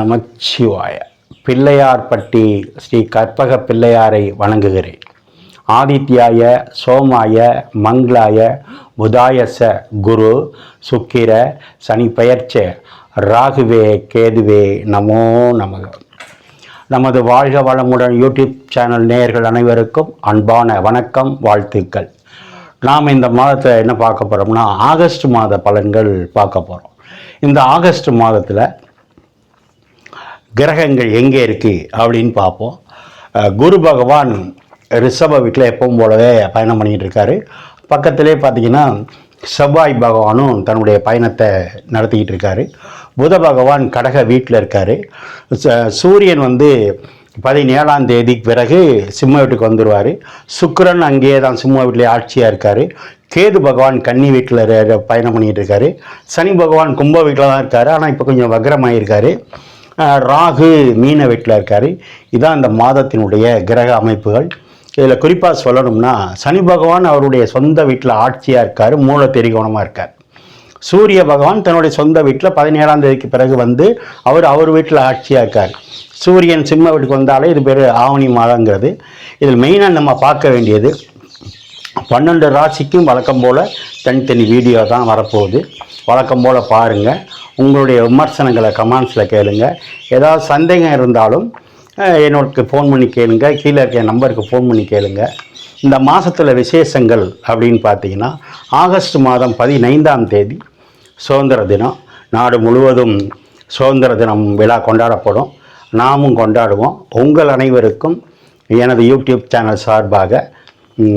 நமச்சிவாய. பிள்ளையார்பட்டி ஸ்ரீ கற்பக பிள்ளையாரை வணங்குகிறேன். ஆதித்யாய சோமாய மங்களாய புதாயச குரு சுக்கிர சனி பெயர்ச்ச ராகுவே கேதுவே நமோ நமக. நமது வாழ்க வளமுடன் யூடியூப் சேனல் நேயர்கள் அனைவருக்கும் அன்பான வணக்கம் வாழ்த்துக்கள். நாம் இந்த மாதத்தில் என்ன பார்க்க போகிறோம்னா ஆகஸ்ட் மாத பலன்கள் பார்க்க போகிறோம் இந்த ஆகஸ்ட் மாதத்தில் கிரகங்கள் எங்கே இருக்குது அப்படின்னு பார்ப்போம். குரு பகவான் ரிஷப வீட்டில் எப்பவும் போலவே பயணம் பண்ணிகிட்டு இருக்காரு. பக்கத்திலே பார்த்தீங்கன்னா செவ்வாய் பகவானும் தன்னுடைய பயணத்தை நடத்திக்கிட்டு இருக்காரு. புத பகவான் கடக வீட்டில் இருக்கார். சூரியன் வந்து பதினேழாம் தேதிக்கு பிறகு சிம்ம வீட்டுக்கு வந்துடுவார் சுக்கிரன் அங்கேயே தான் சிம்ம வீட்டிலே ஆட்சியாக இருக்கார். கேது பகவான் கன்னி வீட்டில் பயணம் பண்ணிகிட்டு இருக்காரு. சனி பகவான் கும்ப வீட்டில் தான் இருக்கார். ஆனால் இப்போ கொஞ்சம் வக்ரமாயிருக்காரு. ராகு மீன வீட்டில் இருக்கார். இதான் இந்த மாதத்தினுடைய கிரக அமைப்புகள். இதில் குறிப்பாக சொல்லணும்னா சனி பகவான் அவருடைய சொந்த வீட்டில் ஆட்சியாக இருக்கார் மூல திரிகோணமாக இருக்கார். சூரிய பகவான் தன்னுடைய சொந்த வீட்டில் பதினேழாம் தேதிக்கு பிறகு வந்து அவர் அவர் வீட்டில் ஆட்சியாக இருக்கார். சூரியன் சிம்ம வீட்டுக்கு வந்தாலே இது பேர் ஆவணி மாதங்கிறது. இதில் மெயினாக நம்ம பார்க்க வேண்டியது பன்னெண்டு ராசிக்கும் வழக்கம் போல் தனித்தனி வீடியோ தான் வரப்போகுது. வழக்கம் போல் பாருங்கள் உங்களுடைய விமர்சனங்களை கமெண்ட்ஸில் கேளுங்க. ஏதாவது சந்தேகம் இருந்தாலும் அஹ், என்னோடக்கு ஃபோன் பண்ணி கேளுங்க. கீழே இருக்க நம்பருக்கு ஃபோன் பண்ணி கேளுங்க. இந்த மாதத்தில் விசேஷங்கள் அப்படின்னு பார்த்தீங்கன்னா ஆகஸ்ட் மாதம் பதினைந்தாம் தேதி சுதந்திர தினம். நாடு முழுவதும் சுதந்திர தினம் விழா கொண்டாடப்படும். நாமும் கொண்டாடுவோம். உங்கள் அனைவருக்கும் எனது யூடியூப் சேனல் சார்பாக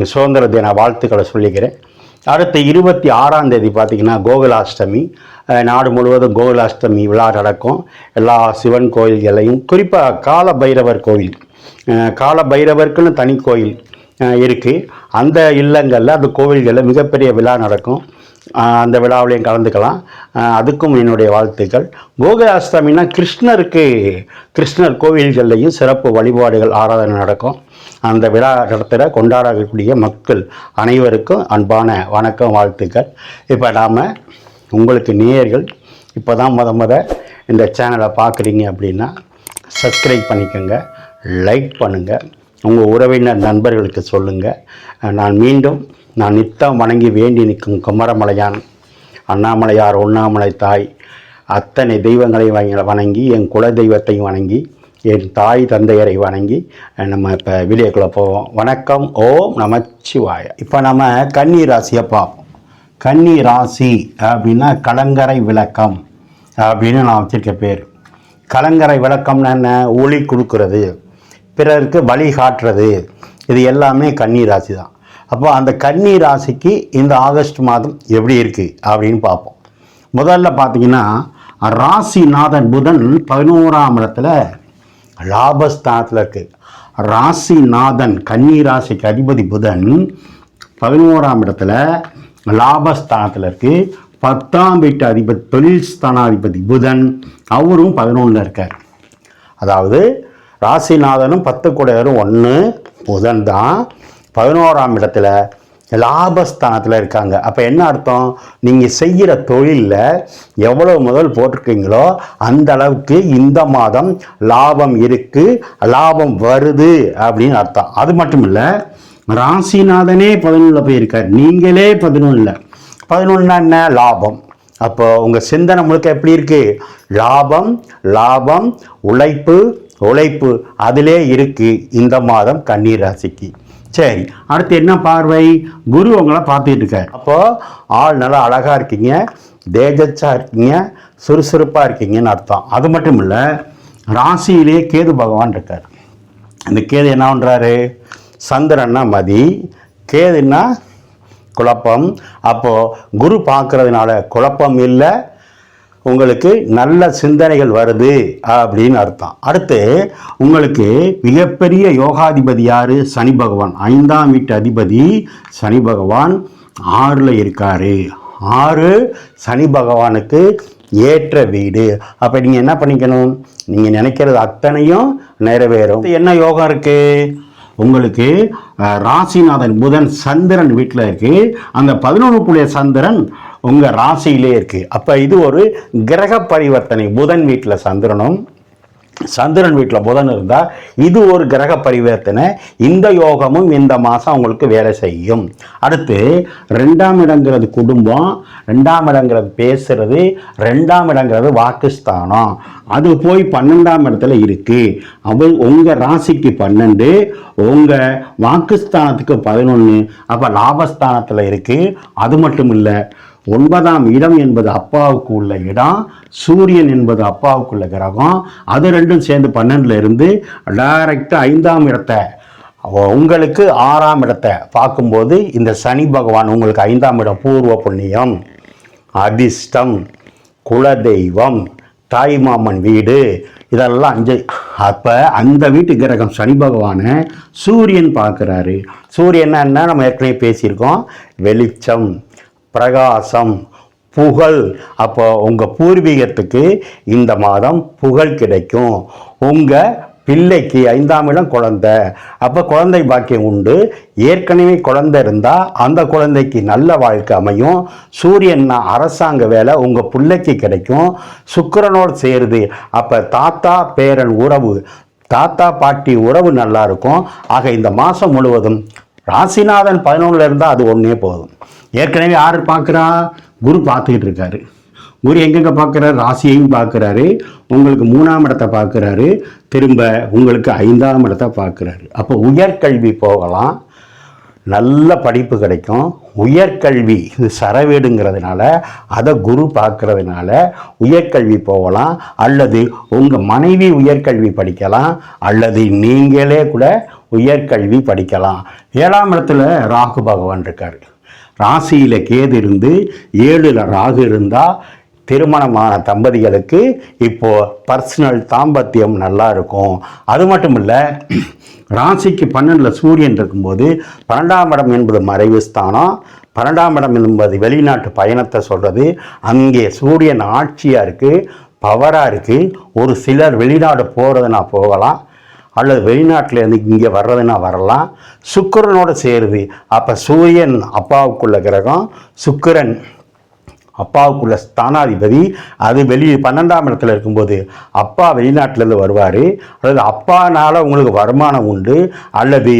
சுதந்திர தின வாழ்த்துக்களை சொல்லிக்கிறேன். அடுத்த இருபத்தி ஆறாம் தேதி பார்த்திங்கன்னா கோகுலாஷ்டமி. நாடு முழுவதும் கோகுலாஷ்டமி விழா நடக்கும். எல்லா சிவன் கோயில்களையும் குறிப்பாக கால பைரவர் கோயில் கால பைரவருக்குன்னு தனி கோயில் இருக்குது அந்த இல்லங்களில் அந்த கோவில்களில் மிகப்பெரிய விழா நடக்கும். அந்த விழாவிலையும் கலந்துக்கலாம். அதுக்கும் என்னுடைய வாழ்த்துக்கள். கோகுலாஷ்டமினா கிருஷ்ணருக்கு கிருஷ்ணர் கோவில்கள்லையும் சிறப்பு வழிபாடுகள் ஆராதனை நடக்கும். அந்த விழா நடத்துகிற கொண்டாடக்கூடிய மக்கள் அனைவருக்கும் அன்பான வணக்கம் வாழ்த்துக்கள். இப்போ நாம் உங்களுக்கு நேயர்கள் இப்போ தான் முத முத இந்த சேனலை பார்க்குறீங்க அப்படின்னா சப்ஸ்கிரைப் பண்ணிக்கோங்க லைக் பண்ணுங்கள் உங்கள் உறவினர் நண்பர்களுக்கு சொல்லுங்கள் நான் மீண்டும் நான் நித்தம் வணங்கி வேண்டி நிற்கும் குமரமலையான் அண்ணாமலையார் உண்ணாமலை தாய் அத்தனை தெய்வங்களை வணங்கி- வணங்கி என் குல தெய்வத்தையும் வணங்கி என் தாய் தந்தையரை வணங்கி நம்ம இப்போ வீடியோக்குள்ளே போவோம். வணக்கம் ஓம் நமச்சிவாய. இப்போ நம்ம கன்னி ராசியை பார்ப்போம். கன்னி ராசி அப்படின்னா கலங்கரை விளக்கம் அப்படின்னு நான் வச்சுருக்க பேர். கலங்கரை விளக்கம்னா என்ன? ஒளி கொடுக்கறது பிறருக்கு வழி காட்டுறது. இது எல்லாமே கன்னி ராசி தான். அப்போ அந்த கன்னி ராசிக்கு இந்த ஆகஸ்ட் மாதம் எப்படி இருக்குது அப்படின்னு பார்ப்போம். முதல்ல பார்த்தீங்கன்னா ராசிநாதன் புதன் பதினோராம் இடத்துல லாபஸ்தானத்தில் இருக்குது ராசிநாதன் கன்னி ராசிக்கு அதிபதி புதன் பதினோராம் இடத்துல லாபஸ்தானத்தில் இருக்குது பத்தாம் வீட்டு அதிபதி தொழில் ஸ்தானாதிபதி புதன் அவரும் பதினொன்றில் இருக்கார். அதாவது ராசிநாதனும் பத்து கூடையரும் ஒன்று புதன் தான். பதினோராம் இடத்துல லாபஸ்தானத்தில் இருக்காங்க. அப்போ என்ன அர்த்தம்? நீங்கள் செய்கிற தொழிலில் எவ்வளோ முதல் போட்டிருக்கீங்களோ அந்த அளவுக்கு இந்த மாதம் லாபம் இருக்குது லாபம் வருது அப்படின்னு அர்த்தம். அது மட்டும் இல்லை ராசிநாதனே பதினொன்றில் போயிருக்கார். நீங்களே பதினொன்றில் பதினொன்றுனா என்ன? லாபம். அப்போ உங்கள் சிந்தனை முழுக்க எப்படி இருக்குது லாபம் லாபம் உழைப்பு உழைப்பு அதிலே இருக்குது இந்த மாதம் கன்னீர் ராசிக்கு. சரி அடுத்து என்ன பார்வை? குரு உங்களை பார்த்துட்டு இருக்கார் அப்போ ஆள் நல்லா அழகா இருக்கீங்க தேஜச்சா இருக்கீங்க சுறுசுறுப்பாக இருக்கீங்கன்னு அர்த்தம். அது மட்டும் இல்லை ராசியிலே கேது பகவான் இருக்கார். அந்த கேது என்ன பண்ணுறாரு சந்திரன்னா மதி கேதுன்னா குழப்பம். அப்போது குரு பார்க்கறதுனால குழப்பம் இல்லை உங்களுக்கு நல்ல சிந்தனைகள் வருது அப்படின்னு அர்த்தம். அடுத்து உங்களுக்கு மிகப்பெரிய யோகாதிபதி யார்? சனி பகவான். ஐந்தாம் வீட்டு அதிபதி சனி பகவான் ஆறில் இருக்காரு. ஆறு சனி பகவானுக்கு ஏற்ற வீடு. அப்போ நீங்கள் என்ன பண்ணிக்கணும்? நீங்கள் நினைக்கிறது அத்தனையும் நிறைவேறும். என்ன யோகா இருக்குது உங்களுக்கு ராசிநாதன் புதன் சந்திரன் வீட்டில் இருக்குது அந்த பதினொன்று புள்ளிய சந்திரன் உங்கள் ராசியிலே இருக்கு. அப்போ இது ஒரு கிரக பரிவர்த்தனை. புதன் வீட்டில் சந்திரனும் சந்திரன் வீட்டில் புதன் இருந்தால் இது ஒரு கிரக பரிவர்த்தனை. இந்த யோகமும் இந்த மாதம் அவங்களுக்கு வேலை செய்யும். அடுத்து ரெண்டாம் இடங்கிறது குடும்பம் ரெண்டாம் இடங்கிறது பேசுறது ரெண்டாம் இடங்கிறது வாக்குஸ்தானம். அது போய் பன்னெண்டாம் இடத்துல இருக்குது அவள் உங்கள் ராசிக்கு பன்னெண்டு உங்கள் வாக்குஸ்தானத்துக்கு பதினொன்று அப்போ லாபஸ்தானத்தில் இருக்குது அது மட்டும் இல்லை ஒன்பதாம் இடம் என்பது அப்பாவுக்கு உள்ள இடம் சூரியன் என்பது அப்பாவுக்குள்ள கிரகம். அது ரெண்டும் சேர்ந்து பன்னெண்டுல இருந்து டைரக்டாக ஐந்தாம் இடத்தை உங்களுக்கு ஆறாம் இடத்தை பார்க்கும்போது இந்த சனி பகவான் உங்களுக்கு ஐந்தாம் இடம் பூர்வ புண்ணியம் அதிர்ஷ்டம் குலதெய்வம் தாய்மாமன் வீடு இதெல்லாம் அஞ்சு. அப்போ அந்த வீட்டு கிரகம் சனி பகவானை சூரியன் பார்க்குறாரு. சூரியன் என்ன? நம்ம ஏற்கனவே பேசியிருக்கோம். வெளிச்சம் பிரகாசம் புகழ். அப்போ உங்கள் பூர்வீகத்துக்கு இந்த மாதம் புகழ் கிடைக்கும். உங்கள் பிள்ளைக்கு ஐந்தாம் இடம் குழந்தை. அப்போ குழந்தை பாக்கியம் உண்டு. ஏற்கனவே குழந்தை இருந்தால் அந்த குழந்தைக்கு நல்ல வாழ்க்கை அமையும். சூரியன் அரசாங்க வேலை உங்கள் பிள்ளைக்கு கிடைக்கும். சுக்கிரனோடு சேருது. அப்போ தாத்தா பேரன் உறவு. தாத்தா பாட்டி உறவு நல்லா இருக்கும். ஆக இந்த மாதம் முழுவதும் ராசிநாதன் பதினொன்றில் இருந்தால் அது ஒன்றே போதும். ஏற்கனவே யார் பார்க்குறா? குரு பார்த்துக்கிட்டு இருக்காரு. குரு எங்கெங்க பார்க்குறாரு? ராசியையும் பார்க்குறாரு. உங்களுக்கு மூணாம் இடத்தை பார்க்குறாரு. திரும்ப உங்களுக்கு ஐந்தாம் இடத்தை பார்க்குறாரு. அப்போ உயர்கல்வி போகலாம். நல்ல படிப்பு கிடைக்கும். உயர்கல்வி இது சரவேடுங்கிறதுனால அதை குரு பார்க்கறதுனால உயர்கல்வி போகலாம். அல்லது உங்கள் மனைவி உயர்கல்வி படிக்கலாம். அல்லது நீங்களே கூட உயர்கல்வி படிக்கலாம். ஏழாம் இடத்துல ராகு பகவான் இருக்கார். ராசியில் கேது இருந்து ஏழில் ராகு இருந்தால் திருமணமான தம்பதிகளுக்கு இப்போது பர்சனல் தாம்பத்தியம் நல்லா இருக்கும். அது மட்டும் இல்லை ராசிக்கு பன்னெண்டில் சூரியன் இருக்கும்போது பன்னெண்டாம் இடம் என்பது மறைவு ஸ்தானம். பன்னெண்டாம் இடம் என்பது வெளிநாட்டு பயணத்தை சொல்கிறது அங்கே சூரியன் ஆட்சியாக இருக்குது பவராக இருக்குது ஒரு சிலர் வெளிநாடு போகிறதுனா போகலாம். அல்லது வெளிநாட்டிலேருந்து இங்கே வர்றதுன்னா வரலாம். சுக்கரனோடு சேருது அப்போ சூரியன் அப்பாவுக்குள்ள கிரகம் சுக்கிரன் அப்பாவுக்குள்ள ஸ்தானாதிபதி அது வெளி பன்னெண்டாம் இடத்துல இருக்கும்போது அப்பா வெளிநாட்டிலேருந்து வருவார். அல்லது அப்பானால் உங்களுக்கு வருமானம் உண்டு. அல்லது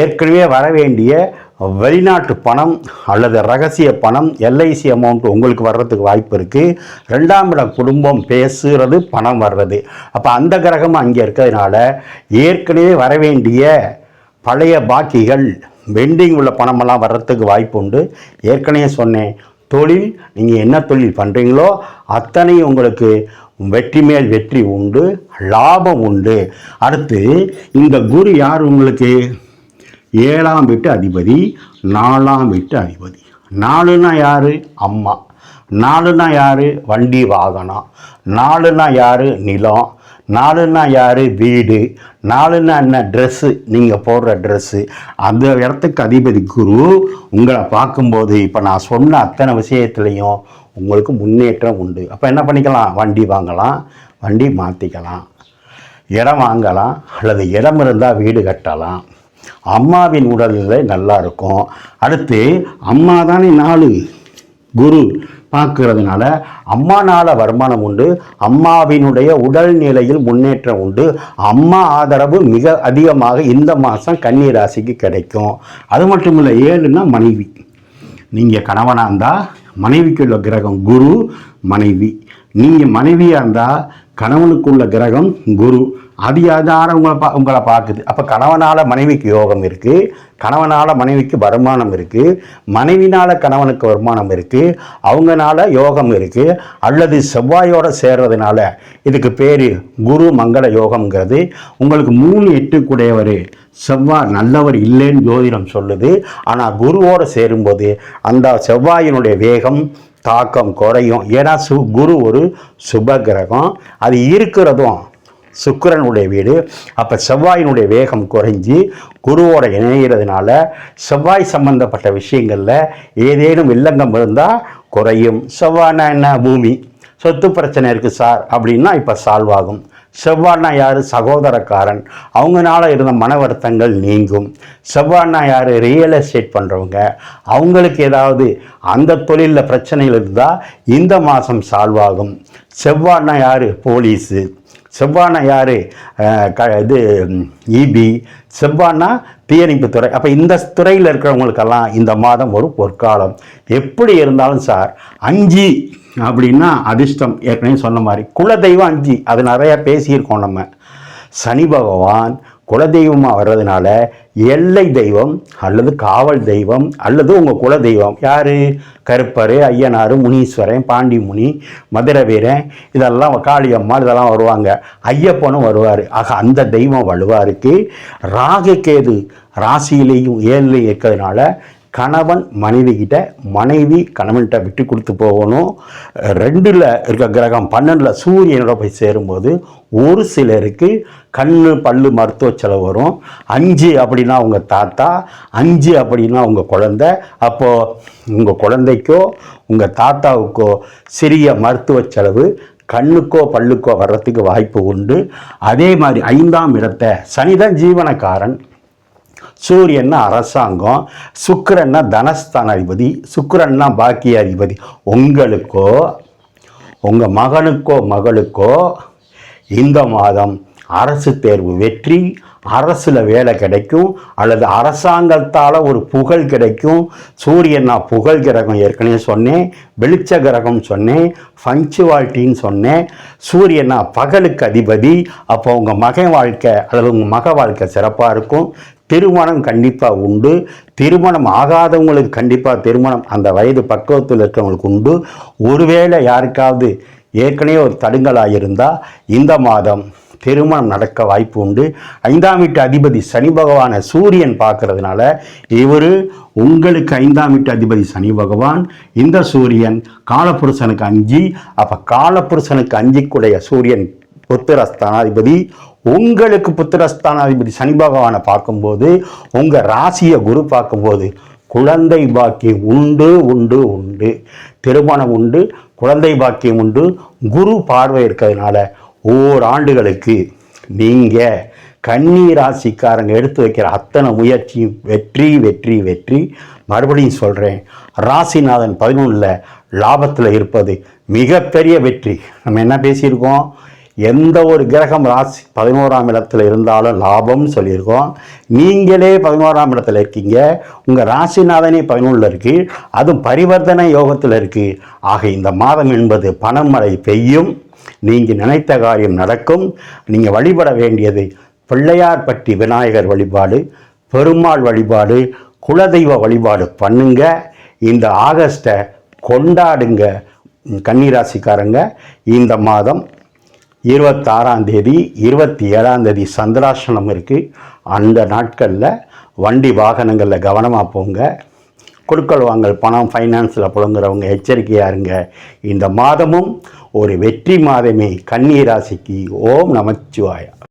ஏற்கனவே வர வேண்டிய வெளிநாட்டு பணம் அல்லது ரகசிய பணம் எல்ஐசி அமௌண்ட் உங்களுக்கு வர்றதுக்கு வாய்ப்பு இருக்குது ரெண்டாம் இடம் குடும்பம் பேசுகிறது பணம் வர்றது. அப்போ அந்த கிரகம் அங்கே இருக்கிறதுனால ஏற்கனவே வர வேண்டிய பழைய பாக்கிகள் பெண்டிங் உள்ள பணமெல்லாம் வர்றதுக்கு வாய்ப்பு உண்டு. ஏற்கனவே சொன்னேன் தொழில் நீங்கள் என்ன தொழில் பண்ணுறீங்களோ அத்தனை உங்களுக்கு வெற்றி மேல் வெற்றி உண்டு லாபம் உண்டு. அடுத்து இந்த குரு யார் உங்களுக்கு? ஏழாம் வீட்டு அதிபதி நாலாம் வீட்டு அதிபதி. நாலுனா யார்? அம்மா. நாலுனா யார்? வண்டி வாகனம். நாலுனா யார்? நிலம். நாலுன்னா யார்? வீடு. நாலுன்னா என்ன? ட்ரெஸ்ஸு நீங்கள் போடுற ட்ரெஸ்ஸு அந்த இடத்துக்கு அதிபதி குரு உங்களை பார்க்கும்போது இப்போ நான் சொன்ன அத்தனை விஷயத்துலையும் உங்களுக்கு முன்னேற்றம் உண்டு. அப்போ என்ன பண்ணிக்கலாம்? வண்டி வாங்கலாம். வண்டி மாற்றிக்கலாம் இடம் வாங்கலாம். அல்லது இடம் இருந்தால் வீடு கட்டலாம். அம்மாவின் உடல்நிலை நல்லா இருக்கும் அடுத்து அம்மா தானே நாலு குரு. பார்க்கறதுனால நாள வருமானம் உண்டு அம்மாவினுடைய உடல்நிலையில் முன்னேற்றம் உண்டு அம்மா ஆதரவு மிக அதிகமாக இந்த மாதம் கன்னி ராசிக்கு கிடைக்கும். அது மட்டும் இல்லை ஏழுன்னா மனைவி. நீங்கள் கணவனாக இருந்தால் மனைவிக்குள்ள கிரகம் குரு மனைவி. நீங்கள் மனைவியாக இருந்தால் கணவனுக்குள்ள கிரகம் குரு. அது யார உங்களை பா உங்களை பார்க்குது. அப்போ கணவனால் மனைவிக்கு யோகம் இருக்குது கணவனால் மனைவிக்கு வருமானம் இருக்குது மனைவினால் கணவனுக்கு வருமானம் இருக்குது அவங்கனால யோகம் இருக்குது அல்லது செவ்வாயோடு சேர்றதுனால இதுக்கு பேர் குரு மங்கள யோகம்ங்கிறது. உங்களுக்கு மூணு எட்டு கூடையவர் செவ்வாய் நல்லவர் இல்லைன்னு ஜோதிடம் சொல்லுது. ஆனால் குருவோடு சேரும்போது அந்த செவ்வாயினுடைய வேகம் தாக்கம் குறையும். ஏன்னா சு குரு ஒரு சுப கிரகம். அது இருக்கிறதும் சுக்கரனுடைய வீடு. அப்போ செவ்வாயினுடைய வேகம் குறைஞ்சி குருவோட இணைகிறதுனால செவ்வாய் சம்பந்தப்பட்ட விஷயங்களில் ஏதேனும் வில்லங்கம் இருந்தால் குறையும். செவ்வாய்னா என்ன? பூமி. சொத்து பிரச்சனை இருக்குது சார். அப்படின்னா இப்போ சால்வ் ஆகும். செவ்வாய்னா யார்? சகோதரக்காரன். அவங்கனால இருந்த மன வருத்தங்கள் நீங்கும். செவ்வாய்னா யார்? ரியல் எஸ்டேட் பண்ணுறவங்க அவங்களுக்கு ஏதாவது அந்த தொழிலில் பிரச்சனைகள் இருந்தால் இந்த மாதம் சால்வ் ஆகும். செவ்வாய்னா யார்? போலீஸு செவ்வானா யார்? க இது இபி செவ்வானா தீயணைப்பு துறை. அப்போ இந்த துறையில் இருக்கிறவங்களுக்கெல்லாம் இந்த மாதம் ஒரு பொற்காலம். எப்படி இருந்தாலும் சார் அஞ்சு அப்படின்னா அதிர்ஷ்டம் ஏற்கனவே சொன்ன மாதிரி. குலதெய்வம் அஞ்சு அது நிறையா பேசியிருக்கோம் நம்ம. சனி பகவான் குலதெய்வமாக வர்றதுனால எல்லை தெய்வம் அல்லது காவல் தெய்வம் அல்லது உங்கள் குலதெய்வம். யார்? கருப்பர் ஐயனார் முனீஸ்வரன் பாண்டி முனி வீரன் இதெல்லாம் காளியம்மாள் இதெல்லாம் வருவாங்க. ஐயப்பனும் வருவார். ஆக அந்த தெய்வம் வலுவாருக்கு ராகுகேது ராசியிலையும் ஏழிலையும் இருக்கிறதுனால கணவன் மனைவி கிட்ட மனைவி கணவன்கிட்ட விட்டு கொடுத்து போகணும். ரெண்டில் இருக்க கிரகம் பன்னெண்டில் சூரியனோட போய் சேரும்போது ஒரு சிலருக்கு கண் பல்லு மருத்துவ செலவு வரும். அஞ்சு அப்படின்னா உங்கள் தாத்தா அஞ்சு அப்படின்னா உங்கள் குழந்தை. அப்போது உங்கள் குழந்தைக்கோ உங்கள் தாத்தாவுக்கோ சிறிய மருத்துவ செலவு கண்ணுக்கோ பல்லுக்கோ வர்றதுக்கு வாய்ப்பு உண்டு. அதே மாதிரி ஐந்தாம் இடத்தை சனிதான் ஜீவனக்காரன். சூரியன்னா அரசாங்கம் சுக்கரன்னா தனஸ்தான அதிபதி சுக்கிரன்னா பாக்கிய அதிபதி உங்களுக்கோ உங்கள் மகனுக்கோ மகளுக்கோ இந்த மாதம் அரசு தேர்வு வெற்றி அரசில் வேலை கிடைக்கும் அல்லது அரசாங்கத்தால் ஒரு புகழ் கிடைக்கும் சூரியன் நான் புகழ் கிரகம் ஏற்கனவே சொன்னேன் வெளிச்ச கிரகம் சொன்னேன் பஞ்சுவாலிட்டின்னு சொன்னேன் சூரியன் நான் பகலுக்கு அதிபதி அப்போ உங்கள் மகன் வாழ்க்கை அல்லது உங்கள் மக வாழ்க்கை சிறப்பாக இருக்கும் திருமணம் கண்டிப்பாக உண்டு. திருமணம் ஆகாதவங்களுக்கு கண்டிப்பாக திருமணம். அந்த வயது பக்குவத்தில் இருக்கிறவங்களுக்கு உண்டு. ஒருவேளை யாருக்காவது ஏற்கனவே ஒரு தடுங்கலாக இருந்தால் இந்த மாதம் திருமணம் நடக்க வாய்ப்பு உண்டு. ஐந்தாம் வீட்டு அதிபதி சனி பகவானை சூரியன் பார்க்கறதுனால இவர் உங்களுக்கு ஐந்தாம் வீட்டு அதிபதி சனி பகவான் இந்த சூரியன் காலப்புருஷனுக்கு அஞ்சு. அப்போ காலப்புருஷனுக்கு அஞ்சிக்குடைய சூரியன் புத்திரஸ்தானாதிபதி. உங்களுக்கு புத்திரஸ்தானாதிபதி சனி பகவானை பார்க்கும்போது உங்கள் ராசியை குரு பார்க்கும்போது குழந்தை பாக்கியம் உண்டு உண்டு உண்டு. திருமணம் உண்டு குழந்தை பாக்கியம் உண்டு. குரு பார்வை இருக்கிறதுனால ஓராண்டுகளுக்கு நீங்கள் கன்னி ராசிக்காரங்க எடுத்து வைக்கிற அத்தனை முயற்சியும் வெற்றி வெற்றி வெற்றி. மறுபடியும் சொல்கிறேன் ராசிநாதன் பதினொன்றில் லாபத்தில் இருப்பது மிகப்பெரிய வெற்றி. நம்ம என்ன பேசியிருக்கோம்? எந்த ஒரு கிரகம் ராசி பதினோராம் இடத்துல இருந்தாலும் லாபம்னு சொல்லியிருக்கோம். நீங்களே பதினோராம் இடத்துல இருக்கீங்க. உங்கள் ராசிநாதனே பதினொன்றில் இருக்குது அதுவும் பரிவர்த்தனை யோகத்தில் இருக்குது ஆக இந்த மாதம் என்பது பணமழை பெய்யும். நீங்கள் நினைத்த காரியம் நடக்கும். நீங்கள் வழிபட வேண்டியது பிள்ளையார்பட்டி விநாயகர் வழிபாடு பெருமாள் வழிபாடு குலதெய்வ வழிபாடு பண்ணுங்க. இந்த ஆகஸ்ட்டை கொண்டாடுங்க. கன்னிராசிக்காரங்க இந்த மாதம் இருபத்தாறாம் தேதி இருபத்தி ஏழாம் தேதி சந்திராசனம் இருக்குது அந்த நாட்களில் வண்டி வாகனங்களில் கவனமாக போங்க. கொடுக்கல் வாங்கல் பணம் ஃபைனான்ஸில் புழங்குறவங்க எச்சரிக்கையாக இருங்க. இந்த மாதமும் ஒரு வெற்றி மாதமே. கன்னி ராசிக்கு ஓம் நமச்சிவாயா